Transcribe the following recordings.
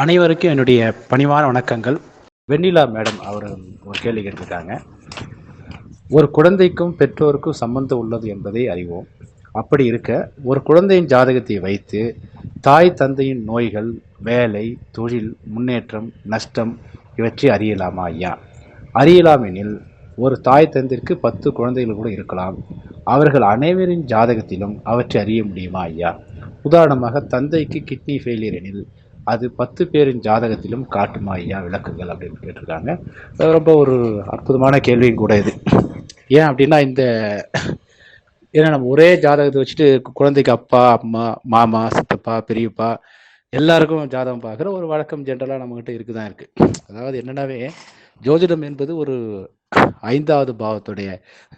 அனைவருக்கும் என்னுடைய பணிவான வணக்கங்கள். வெண்ணிலா மேடம் அவர் ஒரு கேள்வி கேட்டிருக்காங்க. ஒரு குழந்தைக்கும் பெற்றோருக்கும் சம்பந்தம் உள்ளது என்பதை அறிவோம். அப்படி இருக்க ஒரு குழந்தையின் ஜாதகத்தை வைத்து தாய் தந்தையின் நோய்கள் வேலை தொழில் முன்னேற்றம் நஷ்டம் இவற்றை அறியலாமா ஐயா? அறியலாம் எனில் ஒரு தாய் தந்திற்கு பத்து குழந்தைகள் கூட இருக்கலாம். அவர்கள் அனைவரின் ஜாதகத்திலும் அவற்றை அறிய முடியுமா ஐயா? உதாரணமாக தந்தைக்கு கிட்னி ஃபெயிலியர் எனில் அது பத்து பேரின் ஜாதகத்திலும் காட்டுமா ஐயா விளக்குங்கள் அப்படின்னு கேட்டிருக்காங்க. அது ரொம்ப ஒரு அற்புதமான கேள்வியும் கூட இது. ஏன் அப்படின்னா இந்த ஏன்னா நம்ம ஒரே ஜாதகத்தை வச்சுட்டு குழந்தைக்கு அப்பா அம்மா மாமா சித்தப்பா பெரியப்பா எல்லாருக்கும் ஜாதகம் பார்க்குற ஒரு வழக்கம் ஜென்ரலாக நம்மகிட்ட இருக்குதான் இருக்குது அதாவது என்னன்னாவே ஜோதிடம் என்பது ஒரு ஐந்தாவது பாவத்துடைய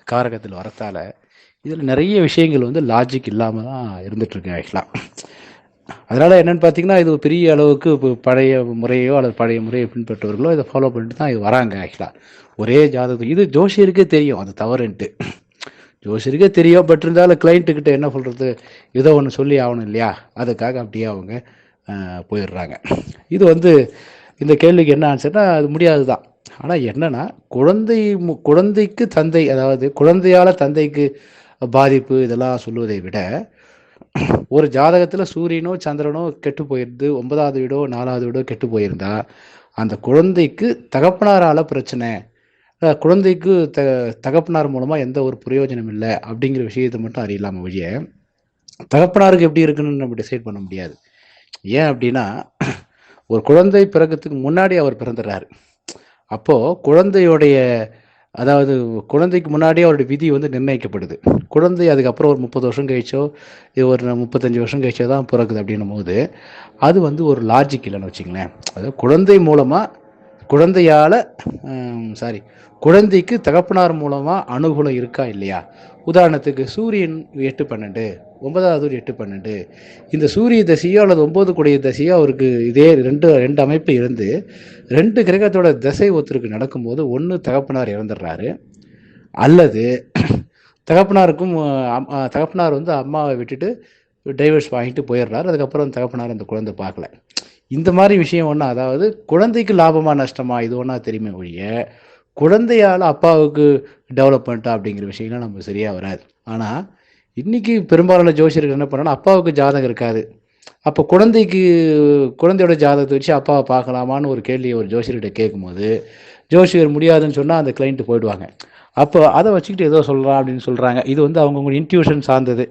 காரகத்தில் வரத்தால் இதில் நிறைய விஷயங்கள் வந்து லாஜிக் இல்லாமல் தான் இருந்துகிட்ருக்கு ஆக்சுவலாக அதனால என்னன்னு பார்த்தீங்கன்னா இது பெரிய அளவுக்கு இப்போ பழைய முறையோ அல்லது பழைய முறையை பின்பற்றவர்களோ இதை ஃபாலோ பண்ணிட்டு தான் இது வராங்க ஆக்சுவலாக ஒரே ஜாதகம் இது ஜோஷியருக்கே தெரியும் அது தவறுன்ட்டு. ஜோஷியருக்கே தெரியும் பட் இருந்தாலும் கிளைண்ட்டுக்கிட்ட என்ன சொல்கிறது ஏதோ ஒன்று சொல்லி ஆகணும் இல்லையா? அதுக்காக அப்படியே அவங்க போயிடுறாங்க. இது வந்து இந்த கேள்விக்கு என்ன ஆன்சர்னா அது முடியாது தான் ஆனால் என்னென்னா குழந்தை மு- குழந்தைக்கு தந்தை அதாவது குழந்தையால் தந்தைக்கு பாதிப்பு இதெல்லாம் சொல்லுவதை விட ஒரு ஜாதகத்தில் சூரியனோ சந்திரனோ கெட்டு போயிருந்து ஒன்பதாவது வீடோ நாலாவது வீடோ கெட்டு போயிருந்தா அந்த குழந்தைக்கு தகப்பனாரால் பிரச்சனை. குழந்தைக்கு த தகப்பனார் மூலமாக எந்த ஒரு பிரயோஜனம் இல்லை அப்படிங்கிற விஷயத்தை மட்டும் அறியலாம வழிய தகப்பனாருக்கு எப்படி இருக்குன்னு நம்ம டிசைட் பண்ண முடியாது. ஏன் அப்படின்னா ஒரு குழந்தை பிறக்கிறதுக்கு முன்னாடி அவர் பிறந்துடுறாரு. அப்போது குழந்தையுடைய அதாவது குழந்தைக்கு முன்னாடியே அவருடைய விதி வந்து நிர்ணயிக்கப்படுது. குழந்தை அதுக்கப்புறம் ஒரு முப்பது வருஷம் கழிச்சோ இது ஒரு முப்பத்தஞ்சு வருஷம் கழிச்சோ தான் பிறக்குது அப்படின்னும் போது அது வந்து ஒரு லாஜிக் இல்லைன்னு வச்சுங்களேன் அதாவது குழந்தை மூலமாக குழந்தையால் சாரி குழந்தைக்கு தகப்பனார் மூலமாக அனுகூலம் இருக்கா இல்லையா? உதாரணத்துக்கு சூரியன் எட்டு பன்னெண்டு ஒன்பதாவது எட்டு பன்னெண்டு. இந்த சூரிய தசையோ அல்லது ஒம்பது கூடிய தசையோ அவருக்கு இதே ரெண்டு ரெண்டு அமைப்பு இருந்து ரெண்டு கிரகத்தோட தசை ஒருத்தருக்கு நடக்கும்போது ஒன்று தகப்பனார் இறந்துடுறாரு. அல்லது தகப்பனாருக்கும் தகப்பனார் வந்து அம்மாவை விட்டுட்டு டைவர்ஸ் வாங்கிட்டு போயிடுறாரு. அதுக்கப்புறம் தகப்பனார் அந்த குழந்தை பார்க்கல. இந்த மாதிரி விஷயம் ஒன்றா அதாவது குழந்தைக்கு லாபமா நஷ்டமா இது ஒன்றா தெரியுமே ஒழிய குழந்தையால் அப்பாவுக்கு டெவலப்மெண்ட்டா அப்படிங்கிற விஷயம்லாம் நம்ம சரியாக வராது. ஆனால் இன்றைக்கி பெரும்பாலான ஜோசியர்கள் என்ன பண்ணாலும் அப்பாவுக்கு ஜாதகம் இருக்காது. அப்போ குழந்தைக்கு குழந்தையோட ஜாதகத்தை வச்சு அப்பாவை பார்க்கலாமான்னு ஒரு கேள்வியை ஒரு ஜோசியர்கிட்ட கேட்கும்போது ஜோசியர் முடியாதுன்னு சொன்னால் அந்த கிளைண்ட் போயிடுவாங்க. அப்போ அதை வச்சுக்கிட்டு ஏதோ சொல்கிறான் அப்படின்னு சொல்கிறாங்க இது வந்து அவங்கவுங்க இன்ட்யூஷன் சார்ந்தது.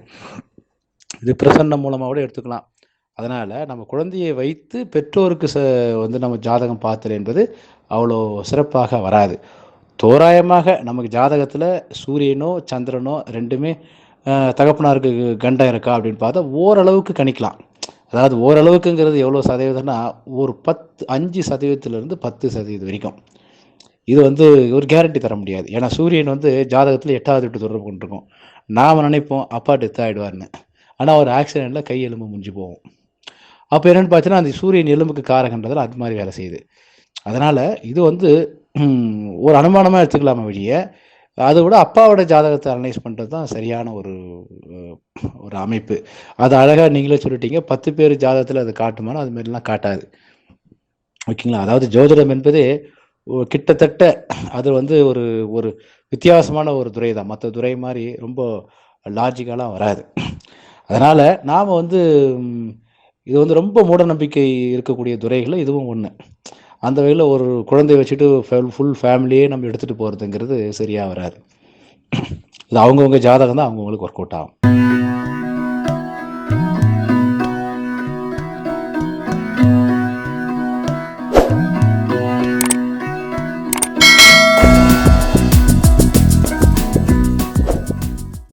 இது பிரசன்னம் மூலமாக கூட எடுத்துக்கலாம். அதனால் நம்ம குழந்தையை வைத்து பெற்றோருக்கு ச வந்து நம்ம ஜாதகம் பார்த்தல் என்பது அவ்வளோ சிறப்பாக வராது. தோராயமாக நமக்கு ஜாதகத்தில் சூரியனோ சந்திரனோ ரெண்டுமே தகப்பனாருக்கு கண்டம் இருக்கா அப்படின்னு பார்த்தா ஓரளவுக்கு கணிக்கலாம். அதாவது ஓரளவுக்குங்கிறது எவ்வளோ சதவீதம்னா ஒரு பத்து அஞ்சு சதவீதத்திலிருந்து பத்து சதவீதம் வரைக்கும். இது வந்து ஒரு கேரண்டி தர முடியாது. ஏன்னா சூரியன் வந்து ஜாதகத்தில் எட்டாவது விட்டு தொடர்பு கொண்டிருக்கும். நாம் நினைப்போம் அப்பா டெத் ஆகிடுவார்னு ஆனால் ஒரு ஆக்சிடெண்ட்டில் கை எலும்பு முடிஞ்சு போகும். அப்போ என்னென்னு பார்த்தீங்கன்னா அந்த சூரியன் எலும்புக்கு காரகன்றதில் அது மாதிரி வேலை செய்யுது. அதனால் இது வந்து ஒரு அனுமானமாக எடுத்துக்கலாமே வழிய அதை விட அப்பாவோட ஜாதகத்தை அனலைஸ் பண்ணுறது தான் சரியான ஒரு ஒரு அமைப்பு. அது அழகாக நீங்களே சொல்லிட்டீங்க. பத்து பேர் ஜாதகத்தில் அது காட்டுமானோ அது மாதிரிலாம் காட்டாது. ஓகேங்களா? அதாவது ஜோதிடம் என்பது கிட்டத்தட்ட அது வந்து ஒரு ஒரு வித்தியாசமான ஒரு துறை தான். மற்ற துறை மாதிரி ரொம்ப லாஜிக்கலாக வராது. அதனால் நாம் வந்து இது வந்து ரொம்ப மூட நம்பிக்கை இருக்கக்கூடிய துறைகளில் இதுவும் ஒன்று அந்த வகையில் ஒரு குழந்தைய வச்சுட்டு ஃபுல் ஃபேமிலியே நம்ம எடுத்துகிட்டு போகிறதுங்கிறது சரியாக வராது. இது அவங்கவுங்க ஜாதகம் தான் அவங்கவுங்களுக்கு ஒர்க் அவுட் ஆகும்.